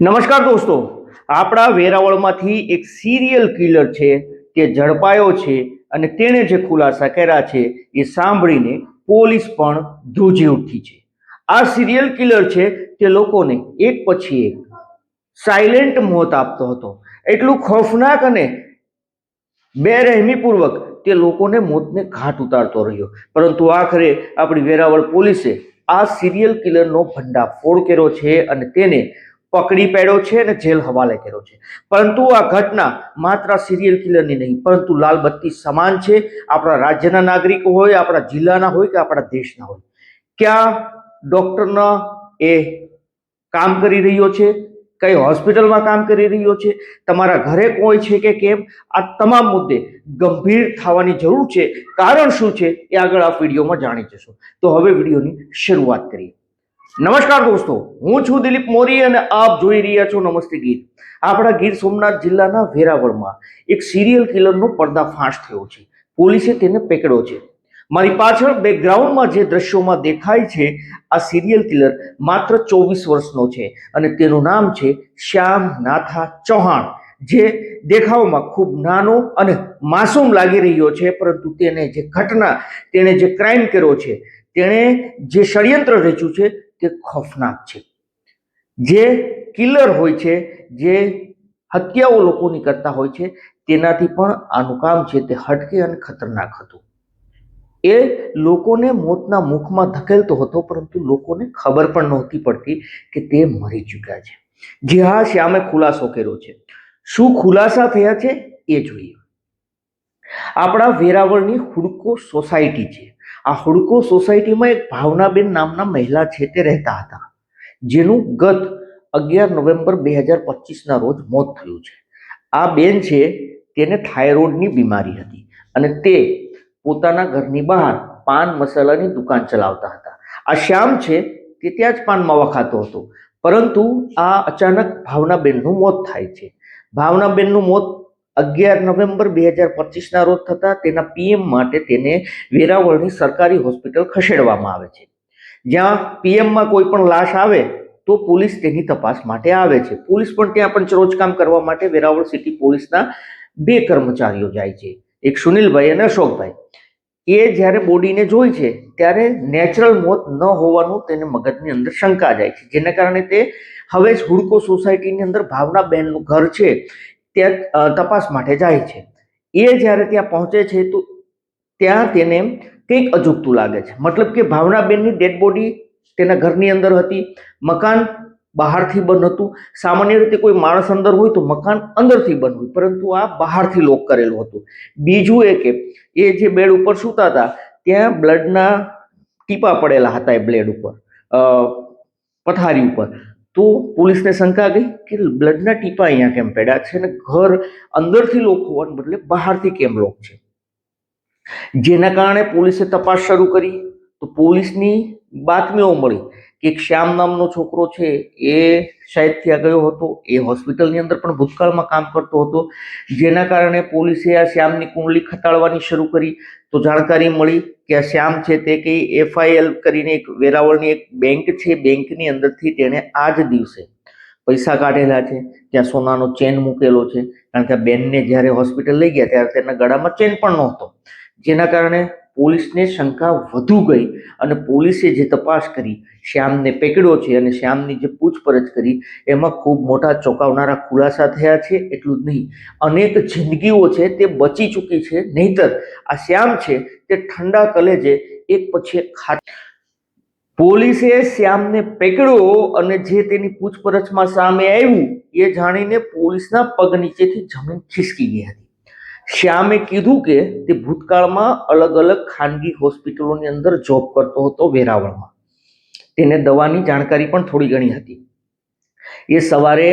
નમસ્કાર દોસ્તો. આપણા વેરાવળમાંથી એક સિરિયલ કિલર છે, તે ઝડપાયો છે અને તેણે જે ખુલાસા કર્યા છે, એ સાંભળીને પોલીસ પણ ધ્રુજી ઉઠી છે. આ સિરિયલ કિલર છે, તે લોકોને એક પછી એક સાયલેન્ટ મોત આપતો હતો. એટલું ખોફનાક અને બેરહેમીપૂર્વક તે લોકોને મોતને ઘાટ ઉતારતો રહ્યો. પરંતુ આખરે આપણી વેરાવળ પોલીસે આ સિરિયલ કિલરનો ભંડાફોડ કર્યો છે અને તેને પકડી પાડ્યો છે અને જેલ હવાલે કર્યો છે. પરંતુ આ ઘટના માત્ર સિરિયલ કિલરની નહીં, પરંતુ લાલબત્તી સમાન છે. આપણા રાજ્યના નાગરિકો હોય, આપણા જિલ્લાના હોય કે આપણા દેશના હોય. ક્યાં ડૉક્ટરના એ કામ કરી રહ્યો છે? કઈ હોસ્પિટલમાં કામ કરી રહ્યો છે? તમારા ઘરે કોઈ છે કે કેમ? આ તમામ મુદ્દે ગંભીર થવાની જરૂર છે. કારણ શું છે એ આગળ આ વિડીયોમાં જાણી જશો. તો હવે વિડીયોની શરૂઆત કરીએ. નમસ્કાર દોસ્તો, હું છું દિલીપ મોરી અને આપ જોઈ રહ્યા છો નમસ્તે ગીર આપણા ગીર સોમનાથ જિલ્લાના વેરાવળમાં એક સિરિયલ કિલરનો પર્દાફાશ થયો છે. પોલીસે તેને પકડ્યો છે. મારી પાછળ બેકગ્રાઉન્ડમાં જે દ્રશ્યોમાં દેખાય છે, આ સિરિયલ કિલર માત્ર ચોવીસ વર્ષનો છે અને તેનું નામ છે શ્યામ નાથા ચૌહાણ, જે દેખાવમાં ખૂબ નાનો અને માસૂમ લાગી રહ્યો છે, પરંતુ તેને જે ઘટના, તેણે જે ક્રાઇમ કર્યો છે, તેણે જે ષડયંત્ર રચ્યું છે તે ખોફનાક છે. જે કિલર હોય છે, જે હત્યાઓ લોકોની કરતા હોય છે, તેનાથી પણ આનું કામ છે તે હટકે અને ખતરનાક હતું. એ લોકોને મોતના મુખમાં ધકેલતો હતો, પરંતુ લોકોને ખબર પણ નહોતી પડતી કે તે મરી ચૂક્યા છે. જે હા શ્યામે ખુલાસો કર્યો છે. શું ખુલાસા થયા છે? એ જોઈએ. આપણા વેરાવળની હુડકો સોસાયટી છે. આ હુડકો સોસાયટીમાં એક ભાવનાબેન નામના મહિલા છે તે રહેતા હતા, જેનું ગત અગિયાર નવેમ્બર બે હજાર પચીસના રોજ મોત થયું છે. આ બેન છે તેને થાઇરોઇડની બીમારી હતી અને તે પોતાના ઘરની બહાર પાન મસાલાની દુકાન ચલાવતા હતા. આ શ્યામ છે તે ત્યાં જ પાન માવા ખાતો હતો, પરંતુ આ અચાનક ભાવનાબેનનું મોત થાય છે. ભાવનાબેનનું મોત અગિયાર નવેમ્બર બે હજાર પચીસના રોજ થતા તેના પીએમ માટે તેને વેરાવળની સરકારી હોસ્પિટલ ખસેડવામાં આવે છે. જ્યાં પીએમમાં કોઈ પણ લાશ આવે તો પોલીસ તેની તપાસ માટે આવે છે. પોલીસ પણ ત્યાં પંચરોજકામ કરવા માટે વેરાવળ સિટી પોલીસના બે કર્મચારીઓ જાય છે. એક સુનિલભાઈ અને અશોકભાઈ. એ જ્યારે બોડીને જોઈ છે, ત્યારે નેચરલ મોત ન હોવાનું તેને મગજની અંદર શંકા જાય છે. જેના કારણે તે હવે જ હુડકો સોસાયટીની અંદર ભાવનાબેનનું ઘર છે. ત્યાં તપાસ માટે જાય છે. એ જ્યારે ત્યાં પહોંચે છે, તો ત્યાં તેને કંઈક અજુગતું લાગે છે. મતલબ કે ભાવનાબેનની ડેડ બોડી તેના ઘરની અંદર હતી, મકાન બહારથી બંધ હતું. સામાન્ય રીતે કોઈ માણસ અંદર હોય તો મકાન અંદરથી બંધ હોય, પરંતુ આ બહારથી લોક કરેલું હતું. બીજું એ કે, એ જે બેડ ઉપર સૂતા હતા, ત્યાં બ્લડના ટીપા પડેલા હતા એ બ્લેડ ઉપર પથારી ઉપર. તો પોલીસને શંકા ગઈ કે બ્લડના ટીપા અહીંયા કેમ પડ્યા છે અને ઘર અંદરથી લોક હોવાને બદલે બહારથી કેમ લોક છે? જેના કારણે પોલીસે તપાસ શરૂ કરી, તો પોલીસની બાતમીઓ મળી કે શ્યામ નામનો છોકરો છે, એ શાયદ ત્યાં ગયો હતો. એ હોસ્પિટલની અંદર પણ ભૂતકાળમાં કામ કરતો હતો. જેના કારણે પોલીસે આ શ્યામની કુંડલી ખતાડવાની શરૂ કરી. તો જાણકારી મળી કે આ શ્યામ છે તે કંઈ એફઆઈએલ કરીને એક વેરાવળની એક બેંક છે. બેંકની અંદરથી તેણે આ જ દિવસે પૈસા કાઢેલા છે. ત્યાં સોનાનો ચેન મૂકેલો છે. કારણ કે આ બેનને જ્યારે હોસ્પિટલ લઈ ગયા, ત્યારે તેના ગળામાં ચેન પણ નહોતો. જેના કારણે પોલીસને શંકા વધુ ગઈ અને પોલીસે જે તપાસ કરી, શ્યામને પકડ્યો છે અને શ્યામની જે પૂછપરછ કરી, એમાં ખૂબ મોટા ચોંકાવનારા ખુલાસા થયા છે, એટલું જ નહીં. અનેક જિંદગીઓ છે તે બચી ચૂકી છે, નહીતર આ શ્યામ છે તે ઠંડા કલેજે એક પછી એક ખા પોલીસે શ્યામને પકડ્યો અને જે તેની પૂછપરછમાં સામે આવ્યું, એ જાણીને પોલીસના પગ નીચેથી જમીન ખિસકી ગઈ હતી. શ્યામે કીધું કે તે ભૂતકાળમાં અલગ અલગ ખાનગી હોસ્પિટલોની અંદર જોબ કરતો હતો વેરાવળમાં. તેને દવાની જાણકારી પણ થોડી ઘણી હતી. એ સવારે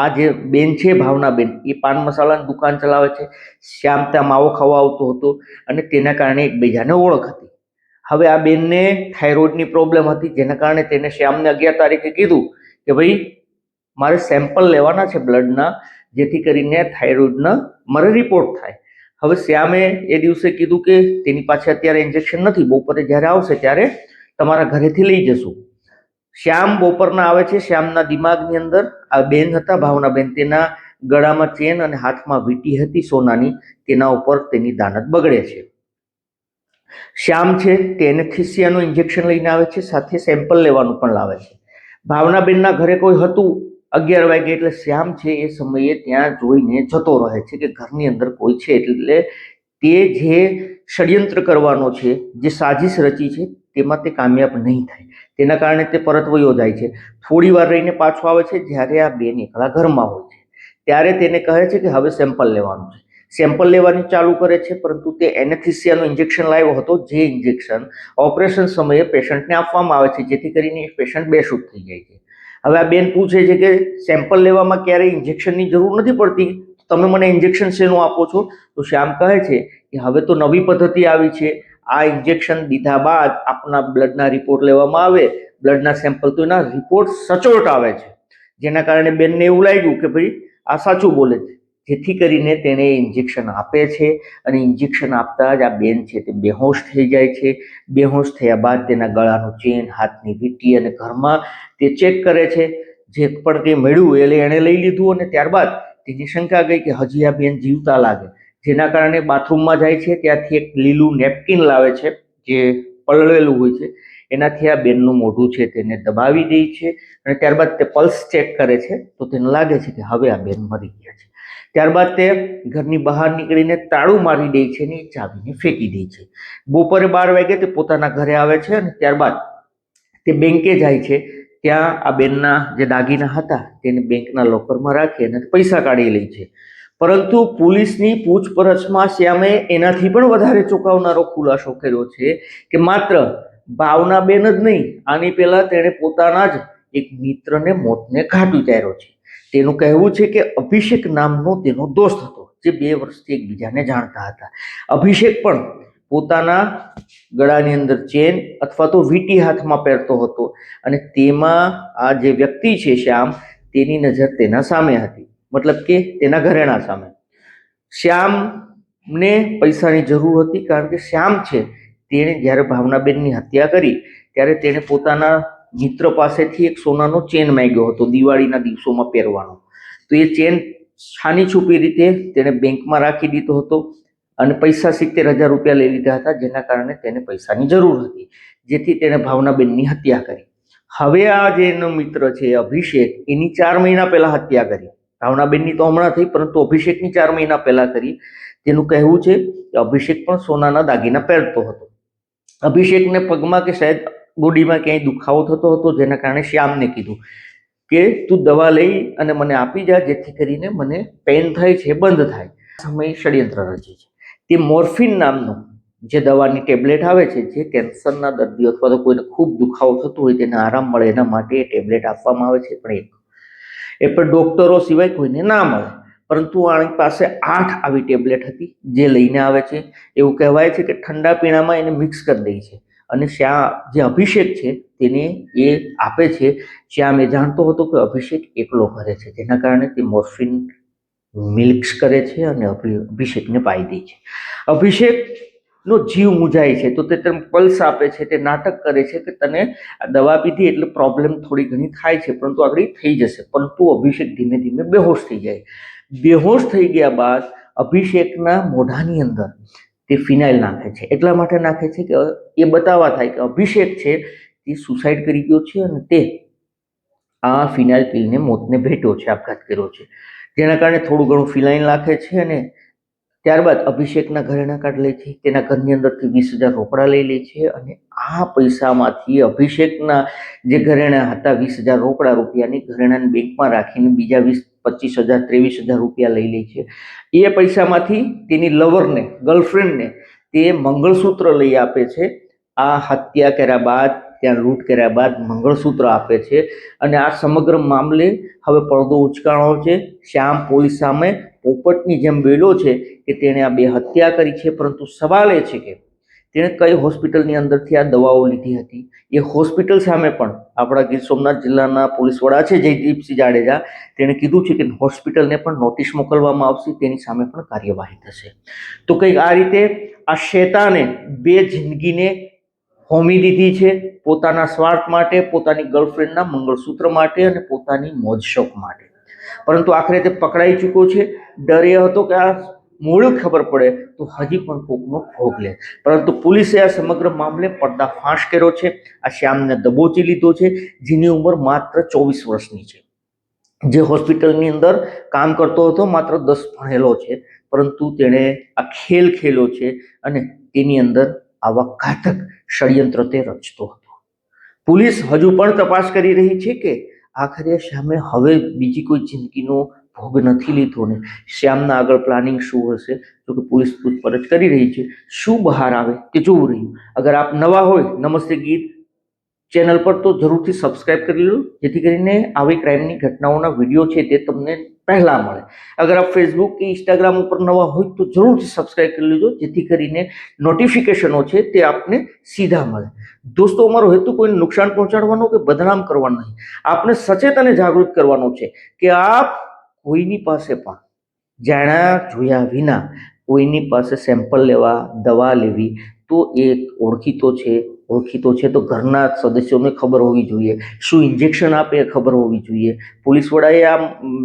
આ જે બેન છે ભાવનાબેન એ પાન મસાલાની દુકાન ચલાવે છે. શ્યામ ત્યાં માવો ખાવા આવતો હતો અને તેના કારણે એકબીજાને ઓળખ હતી. હવે આ બેનને થાઇરોઇડની પ્રોબ્લેમ હતી, જેના કારણે તેને શ્યામને અગિયાર તારીખે કીધું કે ભાઈ, મારે સેમ્પલ લેવાના છે બ્લડના જેથી કરીને થાઇરોઇડનો મારે રિપોર્ટ થાય. હવે શ્યામે એ દિવસે કીધું કે તેની પાસે અત્યારે ઇન્જેક્શન નથી, બપોરે જ્યારે આવશે ત્યારે તમારા ઘરેથી લઈ જશું. શ્યામ બપોરના આવે છે, શ્યામના દિમાગની અંદર આ બેન હતા ભાવનાબેન તેના ગળામાં ચેન અને હાથમાં વીંટી હતી સોનાની, તેના ઉપર તેની દાનત બગડે છે. શ્યામ છે તે એનેસ્થેસિયાનું ઇન્જેક્શન લઈને આવે છે, સાથે સેમ્પલ લેવાનું પણ લાવે છે. ભાવનાબેનના ઘરે કોઈ હતું? અગિયાર વાગે એટલે શ્યામ છે એ સમયે ત્યાં જોઈને જતો રહે છે કે ઘરની અંદર કોઈ છે એટલે તે જે ષડયંત્ર કરવાનો છે, જે સાજિશ રચી છે, તેમાં તે કામયાબ નહીં થાય. તેના કારણે તે પરત વયો જાય છે. થોડી વાર રહીને પાછો આવે છે જ્યારે આ બેન એકલા ઘરમાં હોય છે. ત્યારે તેને કહે છે કે હવે સેમ્પલ લેવાનું છે. સેમ્પલ લેવાની ચાલુ કરે છે, પરંતુ તે એનેથિસિયાનું ઇન્જેક્શન લાવ્યો હતો, જે ઇન્જેક્શન ઓપરેશન સમયે પેશન્ટને આપવામાં આવે છે, જેથી કરીને પેશન્ટ બેશુદ્ધ થઈ જાય છે. હવે આ બેન પૂછે છે કે સેમ્પલ લેવામાં ક્યારેય ઇન્જેક્શનની જરૂર નથી પડતી? તમે મને ઇન્જેક્શન શેનું આપો છો? તો શ્યામ કહે છે કે હવે તો નવી પદ્ધતિ આવી છે. આ ઇન્જેક્શન દીધા બાદ આપના બ્લડના રિપોર્ટ લેવામાં આવે. બ્લડના સેમ્પલ તો એના રિપોર્ટ સચોટ આવે છે. જેના કારણે બેનને એવું લાગ્યું કે ભાઈ આ સાચું બોલે છે. જેથી કરીને તેણે ઇન્જેક્શન આપે છે અને ઇન્જેક્શન આપતા જ આ બેન છે તે બેહોશ થઈ જાય છે. બેહોશ થયા બાદ તેના ગળાનું ચેન, હાથની વીંટી અને ઘરમાં તે ચેક કરે છે. જે પણ કંઈ મળ્યું એટલે એણે લઈ લીધું અને ત્યારબાદ તેની શંકા ગઈ કે હજી આ બેન જીવતા લાગે. જેના કારણે બાથરૂમમાં જાય છે, ત્યાંથી એક લીલું નેપકિન લાવે છે, જે પલળેલું હોય છે. એનાથી આ બેનનું મોઢું છે તેને દબાવી દે છે અને ત્યારબાદ તે પલ્સ ચેક કરે છે. તો તેને લાગે છે કે હવે આ બેન મરી ગયા છે. ત્યારબાદ તે ઘરની બહાર નીકળીને તાળું મારી દે છે અને ચાવીને ફેંકી દે છે. બપોરે બાર વાગે તે પોતાના ઘરે આવે છે અને ત્યારબાદ તે બેંકે જાય છે. ત્યાં આ બેનના જે દાગીના હતા તેને બેંકના લોકરમાં રાખી અને પૈસા કાઢી લે છે. પરંતુ પોલીસની પૂછપરછમાં શ્યામે એનાથી પણ વધારે ચોંકાવનારો ખુલાસો કર્યો છે કે માત્ર ભાવનાબેન જ નહીં, આની પહેલાં તેણે પોતાના જ એક મિત્રને મોતને ઘાટ ઉતાર્યો છે. તેનું કહેવું છે કે અભિષેક નામનો તેનો દોસ્ત હતો, જે બે વર્ષથી એકબીજાને જાણતા હતા. અભિષેક પણ પોતાના ગળાની અંદર ચેન અથવા તો વીંટી હાથમાં પહેરતો હતો અને તેમાં આ જે વ્યક્તિ છે શ્યામ, તેની નજર તેના સામે હતી. મતલબ કે તેના ઘરેણા સામે. શ્યામને પૈસાની જરૂર હતી કારણ કે શ્યામ છે, તેણે જ્યારે ભાવનાબેનની હત્યા કરી, ત્યારે તેણે પોતાના મિત્ર પાસેથી એક સોનાનો ચેન માંગ્યો હતો, દિવાળીના દિવસોમાં પહેરવાનો. તો એ ચેન છાની છુપી રીતે તેણે બેંકમાં રાખી દીધો હતો અને પૈસા સિત્તેર હજાર રૂપિયા લઈ લીધા હતા, જેના કારણે તેને પૈસાની જરૂર હતી, જેથી તેણે ભાવનાબેનની હત્યા કરી. હવે આ જે એનો મિત્ર છે, અભિષેક, એની ચાર મહિના પહેલાં હત્યા કરી. ભાવનાબેનની તો હમણાં થઈ, પરંતુ અભિષેકની ચાર મહિના પહેલાં કરી. તેનું કહેવું છે કે અભિષેક પણ સોનાના દાગીના પહેરતો હતો. અભિષેકને પગમાં કે શાયદ બોડીમાં ક્યાંય દુખાવો થતો હતો જેના કારણે શ્યામને કીધું કે તું દવા લઈ અને મને આપી જા, જેથી કરીને મને પેન થાય છે, બંધ થાય. સમય ષડયંત્ર રચે છે. તે મોર્ફિન નામનું જે દવાની ટેબ્લેટ આવે છે, જે કેન્સરના દર્દીઓ અથવા તો કોઈને ખૂબ દુખાવો થતો હોય તેને આરામ મળે એના માટે એ ટેબ્લેટ આપવામાં આવે છે, પણ એક એ પણ ડોક્ટરો સિવાય કોઈને ના મળે. પરંતુ આની પાસે આઠ આવી ટેબ્લેટ હતી જે લઈને આવે છે. એવું કહેવાય છે કે ઠંડા પીણામાં એને મિક્સ કરી દે છે. અને શ્યામ જે અભિષેક છે તેને એ આપે છે. શ્યામ એ જાણતો હતો કે અભિષેક એકલો કરે છે, જેના કારણે તે મોર્ફિન મિલ્ક્સ કરે છે અને અભિ, અભિષેકને પાઈ દે છે. અભિષેકનો જીવ મૂંઝાય છે તો તે તને પલ્સ આપે છે, તે નાટક કરે છે કે તને દવા પીધી એટલે પ્રોબ્લેમ થોડી ઘણી થાય છે, પરંતુ આગળ થઈ જશે, પરંતુ અભિષેક ધીમે ધીમે બેહોશ થઈ જાય. બેહોશ થઈ ગયા બાદ અભિષેકના મોઢાની અંદર તે ફિનાઇલ નાખે છે. એટલા માટે નાખે છે કે એ બતાવવા થાય કે અભિષેક છે તે સુસાઇડ કરી ગયો છે અને તે આ ફિનાઇલ પીને મોતને ભેટ્યો છે, આપઘાત કર્યો છે. જેના કારણે થોડું ઘણું ફિનાઇલ નાખે છે અને ત્યારબાદ અભિષેકના ઘરેણા કાર્ડ લે છે. તેના ઘરની અંદરથી વીસ હજાર રોકડા લઈ લે છે અને આ પૈસામાંથી અભિષેકના જે ઘરેણા હતા, વીસ હજાર રોકડા રૂપિયાની ઘરેણાને બેંકમાં રાખીને બીજા વીસ પચીસ હજાર, ત્રેવીસ હજાર રૂપિયા લઈ લે છે. એ પૈસામાંથી તેની લવરને, ગર્લફ્રેન્ડને તે મંગળસૂત્ર લઈ આપે છે. આ હત્યા કર્યા બાદ, ત્યાં લૂંટ કર્યા બાદ મંગળસૂત્ર આપે છે. અને આ સમગ્ર મામલે હવે પડદો ઉચકાણો છે. શ્યામ પોલીસ સામે પોપટની જેમ બેલો છે કે તેણે આ બે હત્યા કરી છે, પરંતુ સવાલ એ છે કે તેણે કઈ હોસ્પિટલની અંદરથી આ દવાઓ લીધી હતી? એ હોસ્પિટલ સામે પણ આપણા ગીર સોમનાથ જિલ્લાના પોલીસ વડા છે જયદીપસિંહ જાડેજા, તેણે કીધું છે કે હોસ્પિટલને પણ નોટિસ મોકલવામાં આવશે, તેની સામે પણ કાર્યવાહી થશે. તો કંઈક આ રીતે આ શેતાને બે જિંદગીને હોમી દીધી છે, પોતાના સ્વાર્થ માટે, પોતાની ગર્લફ્રેન્ડના મંગળસૂત્ર માટે અને પોતાની મોજ શોખ માટે. પરંતુ આખરે તે પકડાઈ ચૂક્યો છે. ડર એ હતો કે આ મોડું ખબર પડે તો હજી પણ કોકનો ભોગ લે. પરંતુ પોલીસે આ સમગ્ર મામલે પડદાફાશ કર્યો છે. આ શ્યામને દબોચી લીધો છે, જેની ઉંમર માત્ર ચોવીસ વર્ષની છે. જે હોસ્પિટલની અંદર કામ કરતો હતો, માત્ર દસ ભણેલો છે, પરંતુ તેણે આ ખેલ ખેલ્યો છે અને તેની અંદર આવા ઘાતક ષડયંત્ર તે રચતો હતો. પોલીસ હજુ પણ તપાસ કરી રહી છે કે આખરે શ્યામે હવે બીજી કોઈ જિંદગીનો ભોગ નથી લીધો ને શ્યામના આગળ પ્લાનિંગ શું હશે? તો કે પોલીસ પૂછપરછ કરી રહી છે. શું બહાર આવે? તે જોવું રહ્યું. અગર આપ નવા હોય, નમસ્તે ગીત ચેનલ પર તો જરૂરથી સબસ્ક્રાઇબ કરી લો, જેથી કરીને આવી ક્રાઇમની ઘટનાઓના વીડિયો છે તે તમને પહેલાં મળે. અગર આપ ફેસબુક કે ઇન્સ્ટાગ્રામ ઉપર નવા હોય તો જરૂરથી સબસ્ક્રાઇબ કરી લેજો, જેથી કરીને નોટિફિકેશનો છે તે આપને સીધા મળે. દોસ્તો, અમારો હેતુ કોઈને નુકસાન પહોંચાડવાનો કે બદનામ કરવાનો નહીં. આપને સચેત અને જાગૃત કરવાનો છે કે આપ કોઈની પાસે પણ જાણ્યા જોયા વિના કોઈની પાસે સેમ્પલ લેવા, દવા લેવી તો એ ઓળખીતો છે ઓળખીતો છે તો ઘરના સદસ્યોને ખબર હોવી જોઈએ. શું ઇન્જેક્શન આપે એ ખબર હોવી જોઈએ. પોલીસ વડાએ આ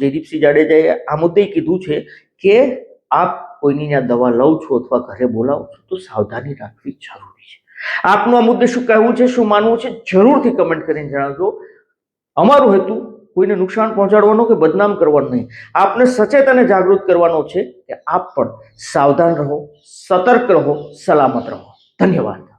જયદીપસિંહ જાડેજાએ આ મુદ્દે કીધું છે કે આપ કોઈની ત્યાં દવા લઉં છો અથવા ઘરે બોલાવો છો તો સાવધાની રાખવી જરૂરી છે. આપનું આ મુદ્દે શું કહેવું છે, શું માનવું છે જરૂરથી કમેન્ટ કરીને જણાવજો. અમારો હેતુ કોઈને નુકસાન પહોંચાડવાનો કે બદનામ કરવાનો નહીં. આપને સચેત અને જાગૃત કરવાનો છે કે આપ પણ સાવધાન રહો, સતર્ક રહો, સલામત રહો. ધન્યવાદ.